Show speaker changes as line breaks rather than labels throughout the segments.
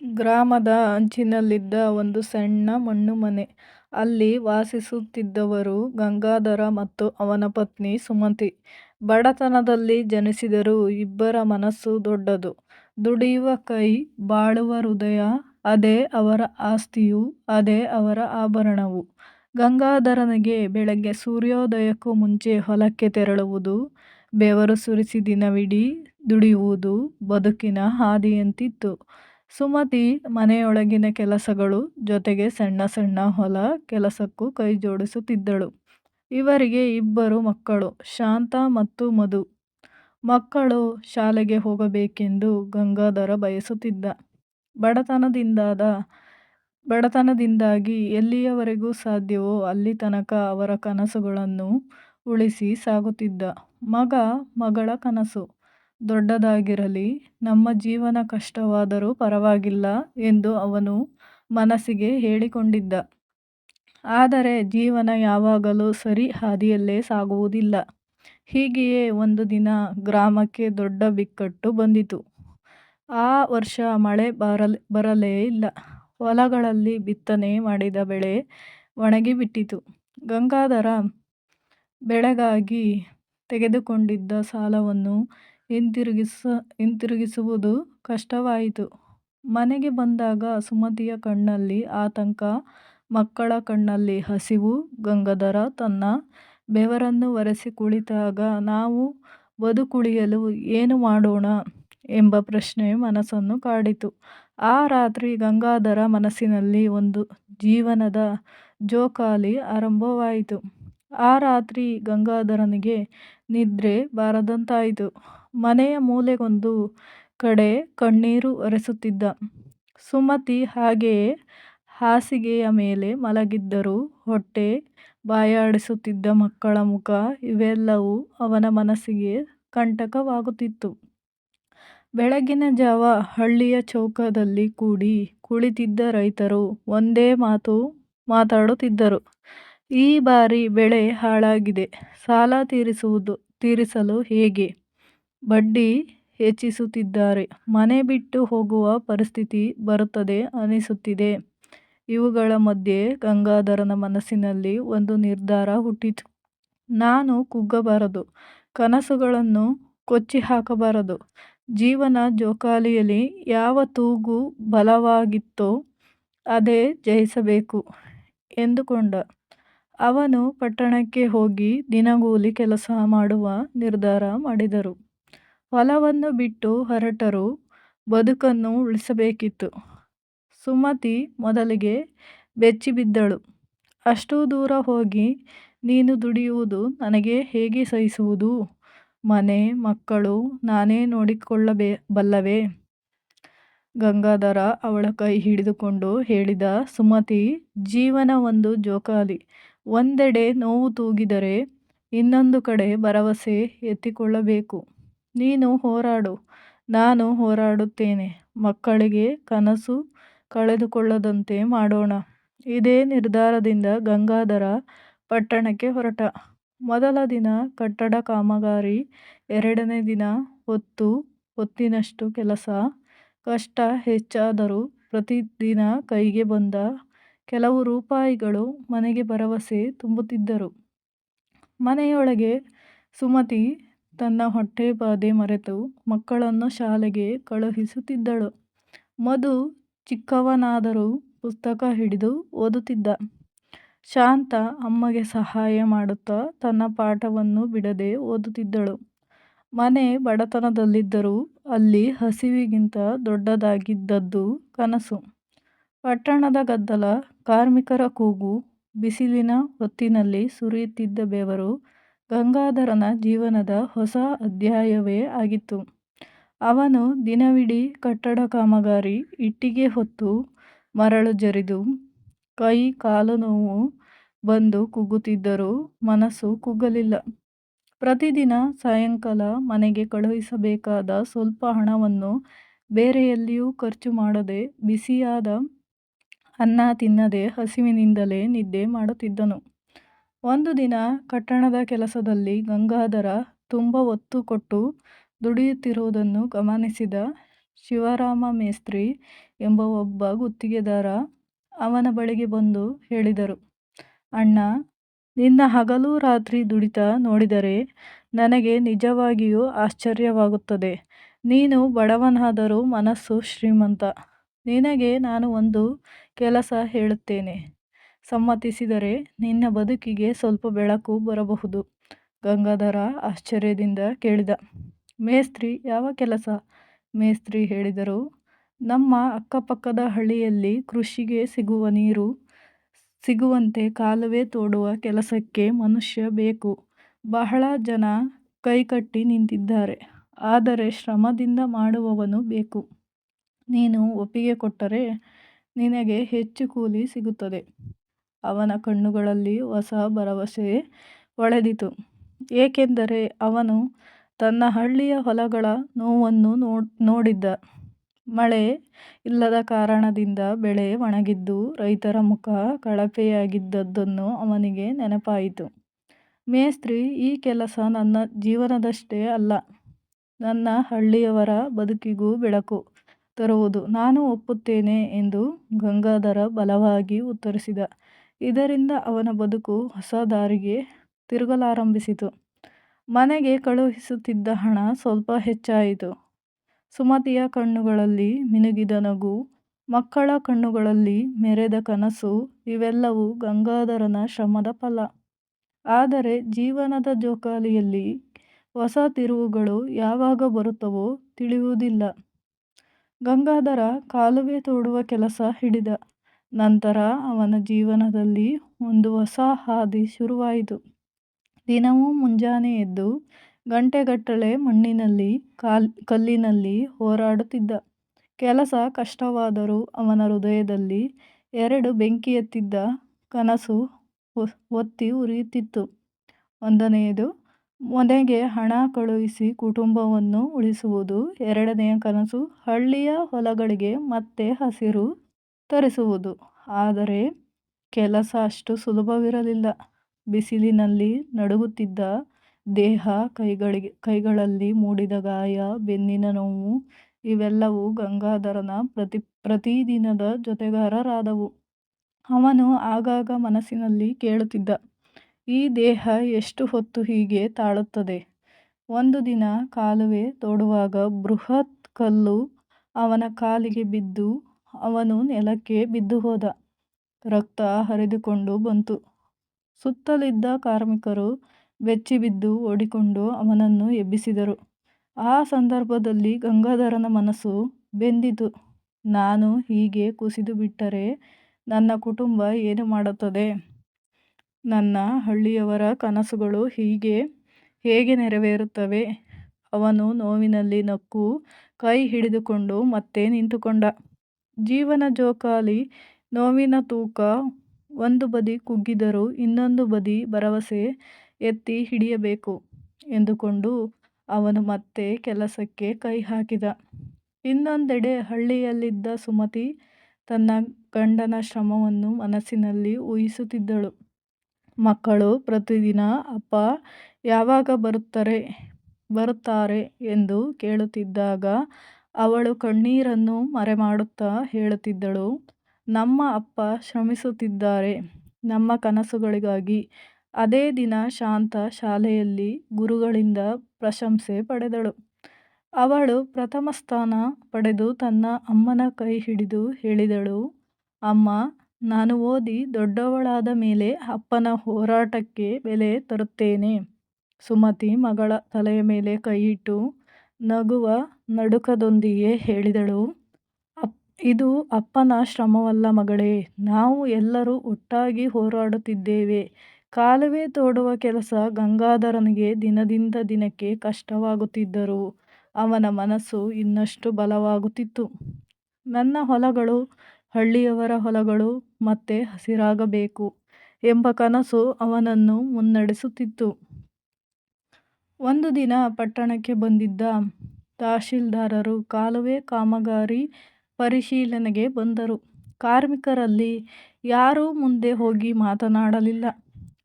ಗ್ರಾಮದ ಅಂಚಿನಲ್ಲಿದ್ದ ಒಂದು ಸಣ್ಣ ಮಣ್ಣುಮನೆ. ಅಲ್ಲಿ ವಾಸಿಸುತ್ತಿದ್ದವರು ಗಂಗಾಧರ ಮತ್ತು ಅವನ ಪತ್ನಿ ಸುಮತಿ. ಬಡತನದಲ್ಲಿ ಜನಿಸಿದರೂ ಇಬ್ಬರ ಮನಸ್ಸು ದೊಡ್ಡದು. ದುಡಿಯುವ ಕೈ, ಬಾಳುವ ಹೃದಯ. ಅದೇ ಅವರ ಆಸ್ತಿಯೂ ಅದೇ ಅವರ ಆಭರಣವು ಗಂಗಾಧರನಿಗೆ ಬೆಳಗ್ಗೆ ಸೂರ್ಯೋದಯಕ್ಕೂ ಮುಂಚೆ ಹೊಲಕ್ಕೆ ತೆರಳುವುದು, ಬೆವರು ಸುರಿಸಿ ದಿನವಿಡೀ ದುಡಿಯುವುದು ಬದುಕಿನ ಹಾದಿಯಂತಿತ್ತು. ಸುಮತಿ ಮನೆಯೊಳಗಿನ ಕೆಲಸಗಳು ಜೊತೆಗೆ ಸಣ್ಣ ಸಣ್ಣ ಹೊಲ ಕೆಲಸಕ್ಕೂ ಕೈಜೋಡಿಸುತ್ತಿದ್ದಳು. ಇವರಿಗೆ ಇಬ್ಬರು ಮಕ್ಕಳು, ಶಾಂತ ಮತ್ತು ಮಧು. ಮಕ್ಕಳು ಶಾಲೆಗೆ ಹೋಗಬೇಕೆಂದು ಗಂಗಾಧರ ಬಯಸುತ್ತಿದ್ದ. ಬಡತನದಿಂದಾಗಿ ಎಲ್ಲಿಯವರೆಗೂ ಸಾಧ್ಯವೋ ಅಲ್ಲಿ ತನಕ ಅವರ ಕನಸುಗಳನ್ನು ಉಳಿಸಿ ಸಾಗುತ್ತಿದ್ದ. ಮಗ, ಮಗಳ ಕನಸು ದೊಡ್ಡದಾಗಿರಲಿ, ನಮ್ಮ ಜೀವನ ಕಷ್ಟವಾದರೂ ಪರವಾಗಿಲ್ಲ ಎಂದು ಅವನು ಮನಸ್ಸಿಗೆ ಹೇಳಿಕೊಂಡಿದ್ದ. ಆದರೆ ಜೀವನ ಯಾವಾಗಲೂ ಸರಿ ಹಾದಿಯಲ್ಲೇ ಸಾಗುವುದಿಲ್ಲ. ಹೀಗೆಯೇ ಒಂದು ದಿನ ಗ್ರಾಮಕ್ಕೆ ದೊಡ್ಡ ಬಿಕ್ಕಟ್ಟು ಬಂದಿತು. ಆ ವರ್ಷ ಮಳೆ ಬರಲೇ ಇಲ್ಲ. ಹೊಲಗಳಲ್ಲಿ ಬಿತ್ತನೆ ಮಾಡಿದ ಬೆಳೆ ಒಣಗಿಬಿಟ್ಟಿತು. ಗಂಗಾಧರ ಬೆಳೆಗಾಗಿ ತೆಗೆದುಕೊಂಡಿದ್ದ ಸಾಲವನ್ನು ಹಿಂತಿರುಗಿಸುವುದು ಕಷ್ಟವಾಯಿತು. ಮನೆಗೆ ಬಂದಾಗ ಸುಮತಿಯ ಕಣ್ಣಲ್ಲಿ ಆತಂಕ, ಮಕ್ಕಳ ಕಣ್ಣಲ್ಲಿ ಹಸಿವು. ಗಂಗಾಧರ ತನ್ನ ಬೆವರನ್ನು ಒರೆಸಿ ಕುಳಿತಾಗ ನಾವು ಬದುಕುಳಿಯಲು ಏನು ಮಾಡೋಣ ಎಂಬ ಪ್ರಶ್ನೆ ಮನಸ್ಸನ್ನು ಕಾಡಿತು. ಆ ರಾತ್ರಿ ಗಂಗಾಧರ ಮನಸ್ಸಿನಲ್ಲಿ ಒಂದು ಜೀವನದ ಜೋಕಾಲಿ ಆರಂಭವಾಯಿತು. ಆ ರಾತ್ರಿ ಗಂಗಾಧರನಿಗೆ ನಿದ್ರೆ ಬಾರದಂತಾಯಿತು. ಮನೆಯ ಮೂಲೆಗೊಂದು ಕಡೆ ಕಣ್ಣೀರು ಒರೆಸುತ್ತಿದ್ದ. ಸುಮತಿ ಹಾಗೆಯೇ ಹಾಸಿಗೆಯ ಮೇಲೆ ಮಲಗಿದ್ದರೂ ಹೊಟ್ಟೆ ಬಾಯಾಡಿಸುತ್ತಿದ್ದ ಮಕ್ಕಳ ಮುಖ ಇವೆಲ್ಲವೂ ಅವನ ಮನಸ್ಸಿಗೆ ಕಂಟಕವಾಗುತ್ತಿತ್ತು. ಬೆಳಗಿನ ಜಾವ ಹಳ್ಳಿಯ ಚೌಕದಲ್ಲಿ ಕೂಡಿ ಕುಳಿತಿದ್ದ ರೈತರು ಒಂದೇ ಮಾತು ಮಾತಾಡುತ್ತಿದ್ದರು. ಈ ಬಾರಿ ಬೆಳೆ ಹಾಳಾಗಿದೆ. ಸಾಲ ತೀರಿಸುವುದು ತೀರಿಸಲು ಹೇಗೆ? ಬಡ್ಡಿ ಹೆಚ್ಚಿಸುತ್ತಿದ್ದಾರೆ. ಮನೆ ಬಿಟ್ಟು ಹೋಗುವ ಪರಿಸ್ಥಿತಿ ಬರುತ್ತದೆ ಅನಿಸುತ್ತಿದೆ. ಇವುಗಳ ಮಧ್ಯೆ ಗಂಗಾಧರನ ಮನಸ್ಸಿನಲ್ಲಿ ಒಂದು ನಿರ್ಧಾರ ಹುಟ್ಟಿತು. ನಾನು ಕುಗ್ಗಬಾರದು. ಕನಸುಗಳನ್ನು ಕೊಚ್ಚಿ ಹಾಕಬಾರದು ಜೀವನ ಜೋಕಾಲಿಯಲ್ಲಿ ಯಾವ ತೂಗು ಬಲವಾಗಿತ್ತೋ ಅದೇ ಜಯಿಸಬೇಕು ಎಂದುಕೊಂಡ. ಅವನು ಪಟ್ಟಣಕ್ಕೆ ಹೋಗಿ ದಿನಗೂಲಿ ಕೆಲಸ ಮಾಡುವ ನಿರ್ಧಾರ ಮಾಡಿದರು. ಹೊಲವನ್ನು ಬಿಟ್ಟು ಹೊರಟರೂ ಬದುಕನ್ನು ಉಳಿಸಬೇಕಿತ್ತು. ಸುಮತಿ ಮೊದಲಿಗೆ ಬೆಚ್ಚಿಬಿದ್ದಳು. ಅಷ್ಟು ದೂರ ಹೋಗಿ ನೀನು ದುಡಿಯುವುದು ನನಗೆ ಹೇಗೆ ಸಹಿಸುವುದು? ಮನೆ, ಮಕ್ಕಳು ನಾನೇ ನೋಡಿಕೊಳ್ಳಬೇ ಬಲ್ಲವೇ ಗಂಗಾಧರ ಅವಳ ಕೈ ಹಿಡಿದುಕೊಂಡು ಹೇಳಿದ ಸುಮತಿ, ಜೀವನ ಒಂದು ಜೋಕಾಲಿ. ಒಂದೆಡೆ ನೋವು ತೂಗಿದರೆ ಇನ್ನೊಂದು ಕಡೆ ಭರವಸೆ ಎತ್ತಿಕೊಳ್ಳಬೇಕು. ನೀನು ಹೋರಾಡು. ನಾನು ಹೋರಾಡುತ್ತೇನೆ. ಮಕ್ಕಳಿಗೆ ಕನಸು ಕಳೆದುಕೊಳ್ಳದಂತೆ ಮಾಡೋಣ. ಇದೇ ನಿರ್ಧಾರದಿಂದ ಗಂಗಾಧರ ಪಟ್ಟಣಕ್ಕೆ ಹೊರಟ. ಮೊದಲ ದಿನ ಕಟ್ಟಡ ಕಾಮಗಾರಿ. ಎರಡನೇ ದಿನ ಹೊತ್ತು ಹೊತ್ತಿನಷ್ಟು ಕೆಲಸ. ಕಷ್ಟ ಹೆಚ್ಚಾದರೂ ಪ್ರತಿದಿನ ಕೈಗೆ ಬಂದ ಕೆಲವು ರೂಪಾಯಿಗಳು ಮನೆಗೆ ಭರವಸೆ ತುಂಬುತ್ತಿದ್ದರು. ಮನೆಯೊಳಗೆ ಸುಮತಿ ತನ್ನ ಹೊಟ್ಟೆಬಾಧೆ ಮರೆತು ಮಕ್ಕಳನ್ನು ಶಾಲೆಗೆ ಕಳುಹಿಸುತ್ತಿದ್ದಳು. ಮಧು ಚಿಕ್ಕವನಾದರೂ ಪುಸ್ತಕ ಹಿಡಿದು ಓದುತ್ತಿದ್ದ. ಶಾಂತ ಅಮ್ಮಗೆ ಸಹಾಯ ಮಾಡುತ್ತಾ ತನ್ನ ಪಾಠವನ್ನು ಬಿಡದೆ ಓದುತ್ತಿದ್ದಳು. ಮನೆ ಬಡತನದಲ್ಲಿದ್ದರೂ ಅಲ್ಲಿ ಹಸಿವಿಗಿಂತ ದೊಡ್ಡದಾಗಿದ್ದದ್ದು ಕನಸು. ಪಟ್ಟಣದ ಗದ್ದಲ, ಕಾರ್ಮಿಕರ ಕೂಗು, ಬಿಸಿಲಿನ ಹೊತ್ತಿನಲ್ಲಿ ಸುರಿಯುತ್ತಿದ್ದ ಬೆವರು ಗಂಗಾಧರನ ಜೀವನದ ಹೊಸ ಅಧ್ಯಾಯವೇ ಆಗಿತ್ತು. ಅವನು ದಿನವಿಡೀ ಕಟ್ಟಡ ಕಾಮಗಾರಿ, ಇಟ್ಟಿಗೆ ಹೊತ್ತು, ಮರಳು ಜರಿದು, ಕೈ ಕಾಲು ನೋವು ಬಂದು ಕುಗ್ಗುತ್ತಿದ್ದರೂ ಮನಸ್ಸು ಕುಗ್ಗಲಿಲ್ಲ. ಪ್ರತಿದಿನ ಸಾಯಂಕಾಲ ಮನೆಗೆ ಕಳುಹಿಸಬೇಕಾದ ಸ್ವಲ್ಪ ಹಣವನ್ನು ಬೇರೆಯಲ್ಲಿಯೂ ಖರ್ಚು ಮಾಡದೆ, ಬಿಸಿಯಾದ ಅನ್ನ ತಿನ್ನದೆ ಹಸಿವಿನಿಂದಲೇ ನಿದ್ದೆ ಮಾಡುತ್ತಿದ್ದನು. ಒಂದು ದಿನ ಕಟ್ಟಡದ ಕೆಲಸದಲ್ಲಿ ಗಂಗಾಧರ ತುಂಬ ಒತ್ತು ಕೊಟ್ಟು ದುಡಿಯುತ್ತಿರುವುದನ್ನು ಗಮನಿಸಿದ ಶಿವರಾಮ ಮೇಸ್ತ್ರಿ ಎಂಬ ಒಬ್ಬ ಗುತ್ತಿಗೆದಾರ ಅವನ ಬಳಿಗೆ ಬಂದು ಹೇಳಿದರು, ಅಣ್ಣ, ನಿನ್ನ ಹಗಲು ರಾತ್ರಿ ದುಡಿತ ನೋಡಿದರೆ ನನಗೆ ನಿಜವಾಗಿಯೂ ಆಶ್ಚರ್ಯವಾಗುತ್ತದೆ. ನೀನು ಬಡವನಾದರೂ ಮನಸ್ಸು ಶ್ರೀಮಂತ. ನಿನಗೆ ನಾನು ಒಂದು ಕೆಲಸ ಹೇಳುತ್ತೇನೆ. ಸಮ್ಮತಿಸಿದರೆ ನಿನ್ನ ಬದುಕಿಗೆ ಸ್ವಲ್ಪ ಬೆಳಕು ಬರಬಹುದು. ಗಂಗಾಧರ ಆಶ್ಚರ್ಯದಿಂದ ಕೇಳಿದ, ಮೇಸ್ತ್ರಿ ಯಾವ ಕೆಲಸ? ಮೇಸ್ತ್ರಿ ಹೇಳಿದರು, ನಮ್ಮ ಅಕ್ಕಪಕ್ಕದ ಹಳ್ಳಿಯಲ್ಲಿ ಕೃಷಿಗೆ ಸಿಗುವ ನೀರು ಸಿಗುವಂತೆ ಕಾಲುವೆ ತೋಡುವ ಕೆಲಸಕ್ಕೆ ಮನುಷ್ಯ ಬೇಕು. ಬಹಳ ಜನ ಕೈಕಟ್ಟಿ ನಿಂತಿದ್ದಾರೆ. ಆದರೆ ಶ್ರಮದಿಂದ ಮಾಡುವವನು ಬೇಕು. ನೀನು ಒಪ್ಪಿಗೆ ಕೊಟ್ಟರೆ ನಿನಗೆ ಹೆಚ್ಚು ಕೂಲಿ ಸಿಗುತ್ತದೆ. ಅವನ ಕಣ್ಣುಗಳಲ್ಲಿ ಹೊಸ ಭರವಸೆ ಒಳೆದಿತು ಏಕೆಂದರೆ ಅವನು ತನ್ನ ಹಳ್ಳಿಯ ಹೊಲಗಳ ನೋವನ್ನು ನೋಡಿದ್ದ. ಮಳೆ ಇಲ್ಲದ ಕಾರಣದಿಂದ ಬೆಳೆ ಒಣಗಿದ್ದು ರೈತರ ಮುಖ ಕಳಪೆಯಾಗಿದ್ದದ್ದನ್ನು ಅವನಿಗೆ ನೆನಪಾಯಿತು. ಮೇಸ್ತ್ರಿ ಈ ಕೆಲಸ ನನ್ನ ಜೀವನದಷ್ಟೇ ಅಲ್ಲ, ನನ್ನ ಹಳ್ಳಿಯವರ ಬದುಕಿಗೂ ಬೆಳಕು ತರುವುದು. ನಾನು ಒಪ್ಪುತ್ತೇನೆ ಎಂದು ಗಂಗಾಧರ ಬಲವಾಗಿ ಉತ್ತರಿಸಿದ. ಇದರಿಂದ ಅವನ ಬದುಕು ಹೊಸ ದಾರಿಗೆ ತಿರುಗಲಾರಂಭಿಸಿತು. ಮನೆಗೆ ಕಳುಹಿಸುತ್ತಿದ್ದ ಹಣ ಸ್ವಲ್ಪ ಹೆಚ್ಚಾಯಿತು. ಸುಮತಿಯ ಕಣ್ಣುಗಳಲ್ಲಿ ಮಿನುಗಿದ ನಗು, ಮಕ್ಕಳ ಕಣ್ಣುಗಳಲ್ಲಿ ಮೆರೆದ ಕನಸು ಇವೆಲ್ಲವೂ ಗಂಗಾಧರನ ಶ್ರಮದ ಫಲ. ಆದರೆ ಜೀವನದ ಜೋಕಾಲಿಯಲ್ಲಿ ಹೊಸ ತಿರುವುಗಳು ಯಾವಾಗ ಬರುತ್ತವೋ ತಿಳಿಯುವುದಿಲ್ಲ. ಗಂಗಾಧರ ಕಾಲುವೆ ತೋಡುವ ಕೆಲಸ ಹಿಡಿದ. ನಂತರ ಅವನ ಜೀವನದಲ್ಲಿ ಒಂದು ಹೊಸ ಹಾದಿ ಶುರುವಾಯಿತು. ದಿನವೂ ಮುಂಜಾನೆ ಎದ್ದು ಗಂಟೆಗಟ್ಟಲೆ ಮಣ್ಣಿನಲ್ಲಿ, ಕಲ್ಲಿನಲ್ಲಿ ಹೋರಾಡುತ್ತಿದ್ದ. ಕೆಲಸ ಕಷ್ಟವಾದರೂ ಅವನ ಹೃದಯದಲ್ಲಿ ಎರಡು ಬೆಂಕಿಯಂತಿದ್ದ ಕನಸು ಒತ್ತಿ ಉರಿಯುತ್ತಿತ್ತು. ಒಂದನೆಯದು ಮನೆಗೆ ಹಣ ಕಳುಹಿಸಿ ಕುಟುಂಬವನ್ನು ಉಳಿಸುವುದು. ಎರಡನೆಯ ಕನಸು ಹಳ್ಳಿಯ ಹೊಲಗಳಿಗೆ ಮತ್ತೆ ಹಸಿರು ತರಿಸುವುದು. ಆದರೆ ಕೆಲಸ ಅಷ್ಟು ಸುಲಭವಿರಲಿಲ್ಲ. ಬಿಸಿಲಿನಲ್ಲಿ ನಡುಗುತ್ತಿದ್ದ ದೇಹ, ಕೈಗಳಿಗೆ ಕೈಗಳಲ್ಲಿ ಮೂಡಿದ ಗಾಯ, ಬೆನ್ನಿನ ನೋವು ಇವೆಲ್ಲವೂ ಗಂಗಾಧರನ ಪ್ರತಿ ಪ್ರತಿದಿನದ ಜೊತೆಗಾರರಾದವು. ಅವನು ಆಗಾಗ ಮನಸ್ಸಿನಲ್ಲಿ ಕೇಳುತ್ತಿದ್ದ, ಈ ದೇಹ ಎಷ್ಟು ಹೊತ್ತು ಹೀಗೆ ತಾಳುತ್ತದೆ? ಒಂದು ದಿನ ಕಾಲುವೆ ತೋಡುವಾಗ ಬೃಹತ್ ಕಲ್ಲು ಅವನ ಕಾಲಿಗೆ ಬಿದ್ದು ಅವನು ನೆಲಕ್ಕೆ ಬಿದ್ದುಹೋದ. ರಕ್ತ ಹರಿದುಕೊಂಡು ಬಂತು. ಸುತ್ತಲಿದ್ದ ಕಾರ್ಮಿಕರು ಬೆಚ್ಚಿಬಿದ್ದು ಓಡಿಕೊಂಡು ಅವನನ್ನು ಎಬ್ಬಿಸಿದರು. ಆ ಸಂದರ್ಭದಲ್ಲಿ ಗಂಗಾಧರನ ಮನಸ್ಸು ಬೆಂದಿತು. ನಾನು ಹೀಗೆ ಕುಸಿದು ಬಿಟ್ಟರೆ ನನ್ನ ಕುಟುಂಬ ಏನು ಮಾಡುತ್ತದೆ? ನನ್ನ ಹಳ್ಳಿಯವರ ಕನಸುಗಳು ಹೀಗೆ ಹೇಗೆ ನೆರವೇರುತ್ತವೆ? ಅವನು ನೋವಿನಲ್ಲಿ ನಕ್ಕು ಕೈ ಹಿಡಿದುಕೊಂಡು ಮತ್ತೆ ನಿಂತುಕೊಂಡ. ಜೀವನ ಜೋಕಾಲಿ, ನೋವಿನ ತೂಕ, ಒಂದು ಬದಿ ಕುಗ್ಗಿದರೂ ಇನ್ನೊಂದು ಬದಿ ಭರವಸೆ ಎತ್ತಿ ಹಿಡಿಯಬೇಕು ಎಂದುಕೊಂಡು ಅವನು ಮತ್ತೆ ಕೆಲಸಕ್ಕೆ ಕೈ ಹಾಕಿದ. ಇನ್ನೊಂದೆಡೆ ಹಳ್ಳಿಯಲ್ಲಿದ್ದ ಸುಮತಿ ತನ್ನ ಗಂಡನ ಶ್ರಮವನ್ನು ಮನಸ್ಸಿನಲ್ಲಿ ಊಹಿಸುತ್ತಿದ್ದಳು. ಮಕ್ಕಳು ಪ್ರತಿದಿನ, ಅಪ್ಪ, ಯಾವಾಗ ಬರುತ್ತಾರೆ ಎಂದು ಕೇಳುತ್ತಿದ್ದಾಗ ಅವಳು ಕಣ್ಣೀರನ್ನು ಮರೆಮಾಡುತ್ತಾ ಹೇಳುತ್ತಿದ್ದಳು, ನಮ್ಮ ಅಪ್ಪ ಶ್ರಮಿಸುತ್ತಿದ್ದಾರೆ ನಮ್ಮ ಕನಸುಗಳಿಗಾಗಿ. ಅದೇ ದಿನ ಶಾಂತ ಶಾಲೆಯಲ್ಲಿ ಗುರುಗಳಿಂದ ಪ್ರಶಂಸೆ ಪಡೆದಳು. ಅವಳು ಪ್ರಥಮ ಸ್ಥಾನ ಪಡೆದು ತನ್ನ ಅಮ್ಮನ ಕೈ ಹಿಡಿದು ಹೇಳಿದಳು, ಅಮ್ಮ ನಾನು ಓದಿ ದೊಡ್ಡವಳಾದ ಮೇಲೆ ಅಪ್ಪನ ಹೋರಾಟಕ್ಕೆ ಬೆಲೆ ತರುತ್ತೇನೆ. ಸುಮತಿ ಮಗಳ ತಲೆಯ ಮೇಲೆ ಕೈಯಿಟ್ಟು ನಗುವ ನಡುಕದೊಂದಿಗೆ ಹೇಳಿದಳು, ಇದು ಅಪ್ಪನ ಶ್ರಮವಲ್ಲ ಮಗಳೇ, ನಾವು ಎಲ್ಲರೂ ಒಟ್ಟಾಗಿ ಹೋರಾಡುತ್ತಿದ್ದೇವೆ. ಕಾಲುವೆ ತೋಡುವ ಕೆಲಸ ಗಂಗಾಧರನಿಗೆ ದಿನದಿಂದ ದಿನಕ್ಕೆ ಕಷ್ಟವಾಗುತ್ತಿದ್ದರು ಅವನ ಮನಸ್ಸು ಇನ್ನಷ್ಟು ಬಲವಾಗುತ್ತಿತ್ತು. ನನ್ನ ಹೊಲಗಳು ಹಳ್ಳಿಯವರ ಹೊಲಗಳು ಮತ್ತೆ ಹಸಿರಾಗಬೇಕು ಎಂಬ ಕನಸು ಅವನನ್ನು ಮುನ್ನಡೆಸುತ್ತಿತ್ತು. ಒಂದು ದಿನ ಪಟ್ಟಣಕ್ಕೆ ಬಂದಿದ್ದ ತಹಶೀಲ್ದಾರರು ಕಾಲುವೆ ಕಾಮಗಾರಿ ಪರಿಶೀಲನೆಗೆ ಬಂದರು. ಕಾರ್ಮಿಕರಲ್ಲಿ ಯಾರೂ ಮುಂದೆ ಹೋಗಿ ಮಾತನಾಡಲಿಲ್ಲ.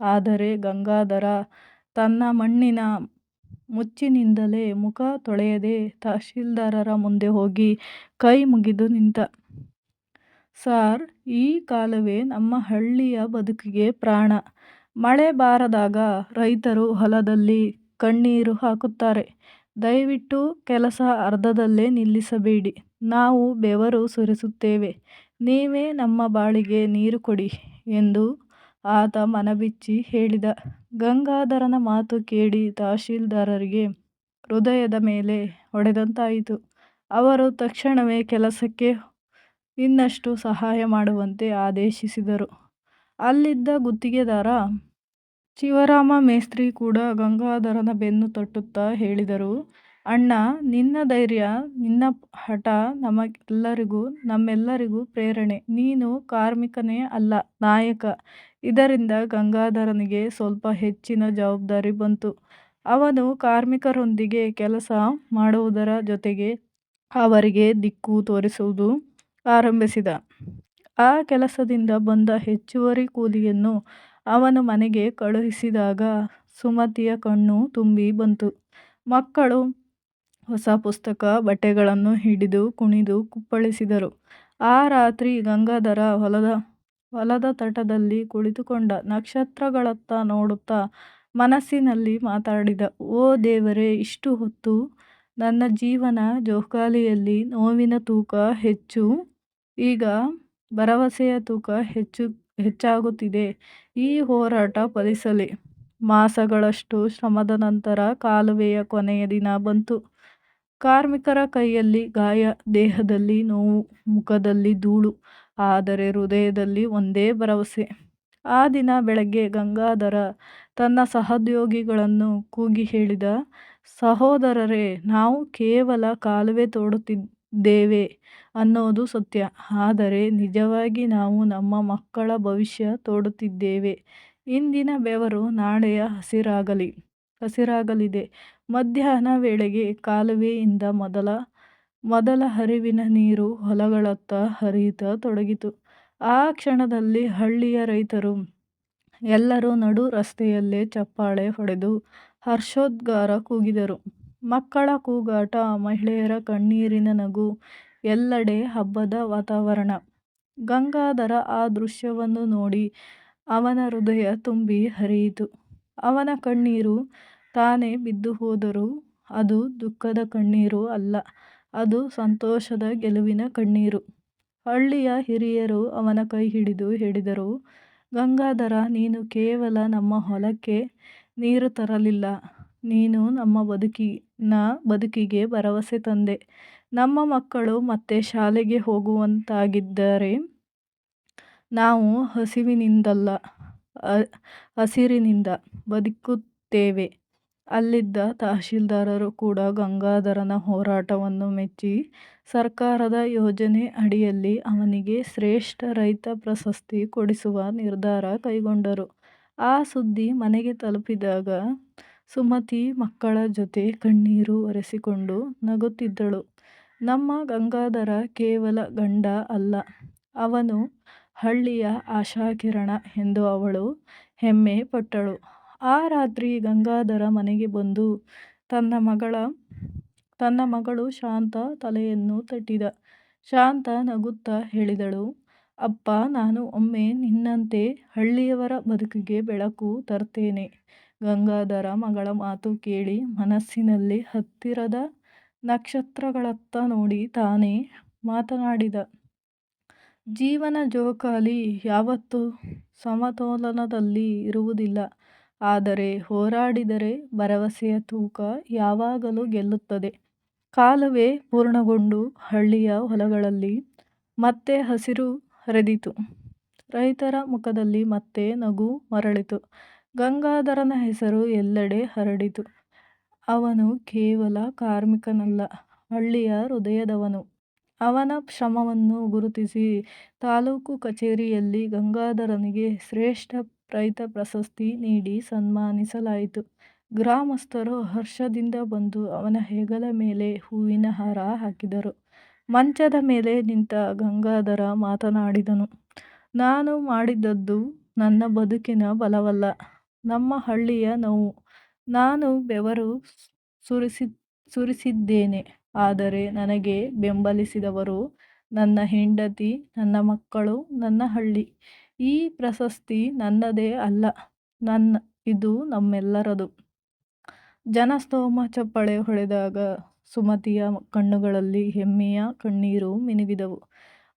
ಆದರೆ ಗಂಗಾಧರ ತನ್ನ ಮಣ್ಣಿನ ಮುಚ್ಚಿನಿಂದಲೇ ಮುಖ ತೊಳೆಯದೆ ತಹಶೀಲ್ದಾರರ ಮುಂದೆ ಹೋಗಿ ಕೈ ಮುಗಿದು ನಿಂತ. ಸಾರ್, ಈ ಕಾಲುವೆ ನಮ್ಮ ಹಳ್ಳಿಯ ಬದುಕಿಗೆ ಪ್ರಾಣ. ಮಳೆ ಬಾರದಾಗ ರೈತರು ಹೊಲದಲ್ಲಿ ಕಣ್ಣೀರು ಹಾಕುತ್ತಾರೆ. ದಯವಿಟ್ಟು ಕೆಲಸ ಅರ್ಧದಲ್ಲೇ ನಿಲ್ಲಿಸಬೇಡಿ. ನಾವು ಬೆವರು ಸುರಿಸುತ್ತೇವೆ. ನೀವೇ ನಮ್ಮ ಬಾಳಿಗೆ ನೀರು ಕೊಡಿ ಎಂದು ಆತ ಮನಬಿಚ್ಚಿ ಹೇಳಿದ. ಗಂಗಾಧರನ ಮಾತು ಕೇಳಿ ತಹಶೀಲ್ದಾರರಿಗೆ ಹೃದಯದ ಮೇಲೆ ಹೊಡೆದಂತಾಯಿತು. ಅವರು ತಕ್ಷಣವೇ ಕೆಲಸಕ್ಕೆ ಇನ್ನಷ್ಟು ಸಹಾಯ ಮಾಡುವಂತೆ ಆದೇಶಿಸಿದರು. ಅಲ್ಲಿದ್ದ ಗುತ್ತಿಗೆದಾರ ಶಿವರಾಮ ಮೇಸ್ತ್ರಿ ಕೂಡ ಗಂಗಾಧರನ ಬೆನ್ನು ತಟ್ಟುತ್ತಾ ಹೇಳಿದರು, ಅಣ್ಣ ನಿನ್ನ ಧೈರ್ಯ, ನಿನ್ನ ಹಠ ನಮ್ಮೆಲ್ಲರಿಗೂ ಪ್ರೇರಣೆ. ನೀನು ಕಾರ್ಮಿಕನೇ ಅಲ್ಲ, ನಾಯಕ. ಇದರಿಂದ ಗಂಗಾಧರನಿಗೆ ಸ್ವಲ್ಪ ಹೆಚ್ಚಿನ ಜವಾಬ್ದಾರಿ ಬಂತು. ಅವನು ಕಾರ್ಮಿಕರೊಂದಿಗೆ ಕೆಲಸ ಮಾಡುವುದರ ಜೊತೆಗೆ ಅವರಿಗೆ ದಿಕ್ಕು ತೋರಿಸುವುದು ಆರಂಭಿಸಿದ. ಆ ಕೆಲಸದಿಂದ ಬಂದ ಹೆಚ್ಚುವರಿ ಕೂಲಿಯನ್ನು ಅವನು ಮನೆಗೆ ಕಳುಹಿಸಿದಾಗ ಸುಮತಿಯ ಕಣ್ಣು ತುಂಬಿ ಬಂತು. ಮಕ್ಕಳು ಹೊಸ ಪುಸ್ತಕ, ಬಟ್ಟೆಗಳನ್ನು ಹಿಡಿದು ಕುಣಿದು ಕುಪ್ಪಳಿಸಿದರು. ಆ ರಾತ್ರಿ ಗಂಗಾಧರ ಹೊಲದ ಹೊಲದ ತಟದಲ್ಲಿ ಕುಳಿತುಕೊಂಡ ನಕ್ಷತ್ರಗಳತ್ತ ನೋಡುತ್ತಾ ಮನಸ್ಸಿನಲ್ಲಿ ಮಾತಾಡಿದ, ಓ ದೇವರೇ, ಇಷ್ಟು ಹೊತ್ತು ನನ್ನ ಜೀವನ ಜೋಕಾಲಿಯಲ್ಲಿ ನೋವಿನ ತೂಕ ಹೆಚ್ಚು, ಈಗ ಭರವಸೆಯ ತೂಕ ಹೆಚ್ಚಾಗುತ್ತಿದೆ. ಈ ಹೋರಾಟ ಫಲಿಸಲಿ. ಮಾಸಗಳಷ್ಟು ಶ್ರಮದ ನಂತರ ಕಾಲುವೆಯ ಕೊನೆಯ ದಿನ ಬಂತು. ಕಾರ್ಮಿಕರ ಕೈಯಲ್ಲಿ ಗಾಯ, ದೇಹದಲ್ಲಿ ನೋವು, ಮುಖದಲ್ಲಿ ಧೂಳು. ಆದರೆ ಹೃದಯದಲ್ಲಿ ಒಂದೇ ಭರವಸೆ. ಆ ದಿನ ಬೆಳಗ್ಗೆ ಗಂಗಾಧರ ತನ್ನ ಸಹೋದ್ಯೋಗಿಗಳನ್ನು ಕೂಗಿ ಹೇಳಿದ, ಸಹೋದರರೇ, ನಾವು ಕೇವಲ ಕಾಲುವೆ ತೋಡುತ್ತಿದ್ದೇವೆ ಅನ್ನೋದು ಸತ್ಯ. ಆದರೆ ನಿಜವಾಗಿ ನಾವು ನಮ್ಮ ಮಕ್ಕಳ ಭವಿಷ್ಯ ತೋಡುತ್ತಿದ್ದೇವೆ. ಇಂದಿನ ಬೆವರು ನಾಳೆಯ ಹಸಿರಾಗಲಿ ಹಸಿರಾಗಲಿದೆ. ಮಧ್ಯಾಹ್ನ ವೇಳೆಗೆ ಕಾಲುವೆಯಿಂದ ಮೊದಲ ಮೊದಲ ಹರಿವಿನ ನೀರು ಹೊಲಗಳತ್ತ ಹರಿಯತೊಡಗಿತು. ಆ ಕ್ಷಣದಲ್ಲಿ ಹಳ್ಳಿಯ ರೈತರು ಎಲ್ಲರೂ ನಡು ರಸ್ತೆಯಲ್ಲೇ ಚಪ್ಪಾಳೆ ಹೊಡೆದು ಹರ್ಷೋದ್ಗಾರ ಕೂಗಿದರು. ಮಕ್ಕಳ ಕೂಗಾಟ, ಮಹಿಳೆಯರ ಕಣ್ಣೀರಿನ ನಗು, ಎಲ್ಲೆಡೆ ಹಬ್ಬದ ವಾತಾವರಣ. ಗಂಗಾಧರ ಆ ದೃಶ್ಯವನ್ನು ನೋಡಿ ಅವನ ಹೃದಯ ತುಂಬಿ ಹರಿಯಿತು. ಅವನ ಕಣ್ಣೀರು ತಾನೇ ಬಿದ್ದುಹೋದರೂ ಅದು ದುಃಖದ ಕಣ್ಣೀರು ಅಲ್ಲ, ಅದು ಸಂತೋಷದ ಗೆಲುವಿನ ಕಣ್ಣೀರು. ಹಳ್ಳಿಯ ಹಿರಿಯರು ಅವನ ಕೈ ಹಿಡಿದು ಹೇಳಿದರು, ಗಂಗಾಧರ, ನೀನು ಕೇವಲ ನಮ್ಮ ಹೊಲಕ್ಕೆ ನೀರು ತರಲಿಲ್ಲ, ನೀನು ನಮ್ಮ ಬದುಕಿನ ಬದುಕಿಗೆ ಭರವಸೆ ತಂದೆ. ನಮ್ಮ ಮಕ್ಕಳು ಮತ್ತೆ ಶಾಲೆಗೆ ಹೋಗುವಂತಾಗಿದ್ದರೆ ನಾವು ಹಸಿವಿನಿಂದಲ್ಲ, ಹಸಿರಿನಿಂದ ಬದುಕುತ್ತೇವೆ. ಅಲ್ಲಿದ್ದ ತಹಶೀಲ್ದಾರರು ಕೂಡ ಗಂಗಾಧರನ ಹೋರಾಟವನ್ನು ಮೆಚ್ಚಿ ಸರ್ಕಾರದ ಯೋಜನೆ ಅಡಿಯಲ್ಲಿ ಅವನಿಗೆ ಶ್ರೇಷ್ಠ ರೈತ ಪ್ರಶಸ್ತಿ ಕೊಡಿಸುವ ನಿರ್ಧಾರ ಕೈಗೊಂಡರು. ಆ ಸುದ್ದಿ ಮನೆಗೆ ತಲುಪಿದಾಗ ಸುಮತಿ ಮಕ್ಕಳ ಜೊತೆ ಕಣ್ಣೀರು ಒರೆಸಿಕೊಂಡು ನಗುತ್ತಿದ್ದಳು. ನಮ್ಮ ಗಂಗಾಧರ ಕೇವಲ ಗಂಡ ಅಲ್ಲ, ಅವನು ಹಳ್ಳಿಯ ಆಶಾಕಿರಣ ಎಂದು ಅವಳು ಹೆಮ್ಮೆ ಪಟ್ಟಳು. ಆ ರಾತ್ರಿ ಗಂಗಾಧರ ಮನೆಗೆ ಬಂದು ತನ್ನ ಮಗಳ ತನ್ನ ಮಗಳು ಶಾಂತ ತಲೆಯನ್ನು ತಟ್ಟಿದ. ಶಾಂತ ನಗುತ್ತಾ ಹೇಳಿದಳು, ಅಪ್ಪ ನಾನು ಒಮ್ಮೆ ನಿನ್ನಂತೆ ಹಳ್ಳಿಯವರ ಬದುಕಿಗೆ ಬೆಳಕು ತರ್ತೇನೆ. ಗಂಗಾಧರ ಮಗಳ ಮಾತು ಕೇಳಿ ಮನಸ್ಸಿನಲ್ಲಿ ಹತ್ತಿರದ ನಕ್ಷತ್ರಗಳತ್ತ ನೋಡಿ ತಾನೇ ಮಾತನಾಡಿದ. ಜೀವನ ಜೋಕಾಲಿ ಯಾವತ್ತೂ ಸಮತೋಲನದಲ್ಲಿ ಇರುವುದಿಲ್ಲ. ಆದರೆ ಹೋರಾಡಿದರೆ ಭರವಸೆಯ ತೂಕ ಯಾವಾಗಲೂ ಗೆಲ್ಲುತ್ತದೆ. ಕಾಲುವೆ ಪೂರ್ಣಗೊಂಡು ಹಳ್ಳಿಯ ಹೊಲಗಳಲ್ಲಿ ಮತ್ತೆ ಹಸಿರು ಹರಿದಿತು. ರೈತರ ಮುಖದಲ್ಲಿ ಮತ್ತೆ ನಗು ಮರಳಿತು. ಗಂಗಾಧರನ ಹೆಸರು ಎಲ್ಲೆಡೆ ಹರಡಿತು. ಅವನು ಕೇವಲ ಕಾರ್ಮಿಕನಲ್ಲ, ಹಳ್ಳಿಯ ಹೃದಯದವನು. ಅವನ ಶ್ರಮವನ್ನು ಗುರುತಿಸಿ ತಾಲೂಕು ಕಚೇರಿಯಲ್ಲಿ ಗಂಗಾಧರನಿಗೆ ಶ್ರೇಷ್ಠ ರೈತ ಪ್ರಶಸ್ತಿ ನೀಡಿ ಸನ್ಮಾನಿಸಲಾಯಿತು. ಗ್ರಾಮಸ್ಥರು ಹರ್ಷದಿಂದ ಬಂದು ಅವನ ಹೆಗಲ ಮೇಲೆ ಹೂವಿನ ಹಾರ ಹಾಕಿದರು. ಮಂಚದ ಮೇಲೆ ನಿಂತ ಗಂಗಾಧರ ಮಾತನಾಡಿದನು, ನಾನು ಮಾಡಿದದ್ದು ನನ್ನ ಬದುಕಿನ ಬಲವಲ್ಲ, ನಮ್ಮ ಹಳ್ಳಿಯ ನೋವು. ನಾನು ಬೆವರು ಸುರಿಸಿ, ಸುರಿಸಿದ್ದೇನೆ. ಆದರೆ ನನಗೆ ಬೆಂಬಲಿಸಿದವರು ನನ್ನ ಹೆಂಡತಿ, ನನ್ನ ಮಕ್ಕಳು, ನನ್ನ ಹಳ್ಳಿ. ಈ ಪ್ರಶಸ್ತಿ ನನ್ನದೇ ಅಲ್ಲ ನನ್ನ ಇದು ನಮ್ಮೆಲ್ಲರದು. ಜನಸ್ತೋಮ ಚಪ್ಪಳೆ ಹೊಡೆದಾಗ ಸುಮತಿಯ ಕಣ್ಣುಗಳಲ್ಲಿ ಹೆಮ್ಮೆಯ ಕಣ್ಣೀರು ಮಿನುಗಿದವು.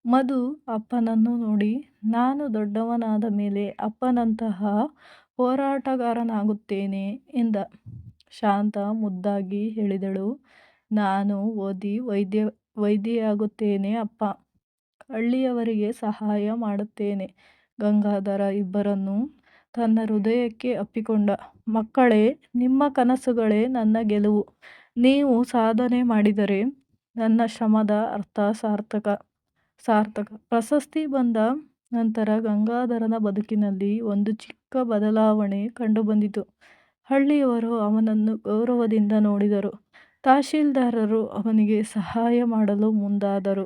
ಮಧು ಅಪ್ಪನನ್ನು ನೋಡಿ, ನಾನು ದೊಡ್ಡವನಾದ ಮೇಲೆ ಅಪ್ಪನಂತಹ ಹೋರಾಟಗಾರನಾಗುತ್ತೇನೆ ಎಂದ ಶಾಂತ ಮುದ್ದಾಗಿ ಹೇಳಿದಳು. ನಾನು ಓದಿ ವೈದ್ಯ, ವೈದ್ಯೆಯಾಗುತ್ತೇನೆ ಅಪ್ಪ. ಹಳ್ಳಿಯವರಿಗೆ ಸಹಾಯ ಮಾಡುತ್ತೇನೆ. ಗಂಗಾಧರ ಇಬ್ಬರನ್ನು ತನ್ನ ಹೃದಯಕ್ಕೆ ಅಪ್ಪಿಕೊಂಡ. ಮಕ್ಕಳೇ, ನಿಮ್ಮ ಕನಸುಗಳೇ ನನ್ನ ಗೆಲುವು. ನೀವು ಸಾಧನೆ ಮಾಡಿದರೆ ನನ್ನ ಶ್ರಮದ ಅರ್ಥ ಸಾರ್ಥಕ ಸಾರ್ಥಕ. ಪ್ರಶಸ್ತಿ ಬಂದ ನಂತರ ಗಂಗಾಧರನ ಬದುಕಿನಲ್ಲಿ ಒಂದು ಚಿಕ್ಕ ಬದಲಾವಣೆ ಕಂಡುಬಂದಿತು. ಹಳ್ಳಿಯವರು ಅವನನ್ನು ಗೌರವದಿಂದ ನೋಡಿದರು. ತಹಶೀಲ್ದಾರರು ಅವನಿಗೆ ಸಹಾಯ ಮಾಡಲು ಮುಂದಾದರು.